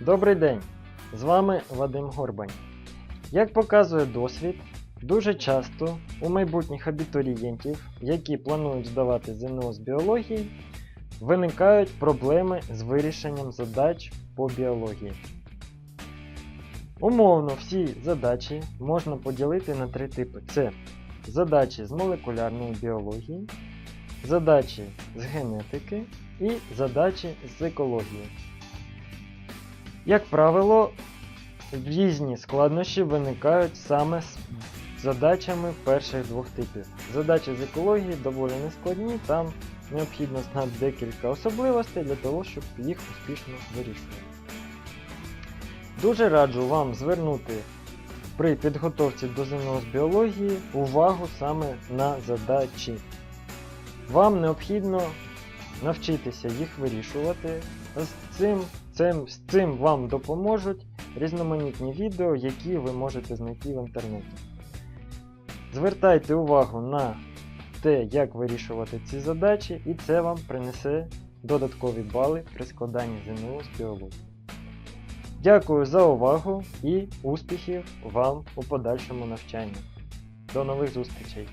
Добрий день! З вами Вадим Горбань. Як показує досвід, дуже часто у майбутніх абітурієнтів, які планують здавати ЗНО з біології, виникають проблеми з вирішенням задач по біології. Умовно всі задачі можна поділити на три типи: це задачі з молекулярної біології, задачі з генетики і задачі з екології. Як правило, різні складнощі виникають саме з задачами перших двох типів. Задачі з екології доволі нескладні, там необхідно знати декілька особливостей для того, щоб їх успішно вирішувати. Дуже раджу вам звернути при підготовці до ЗНО з біології увагу саме на задачі. Вам необхідно навчитися їх вирішувати. З цим, цим, з цим вам допоможуть різноманітні відео, які ви можете знайти в інтернеті. Звертайте увагу на те, як вирішувати ці задачі, і це вам принесе додаткові бали при складанні ЗНО з біології. Дякую за увагу і успіхів вам у подальшому навчанні. До нових зустрічей!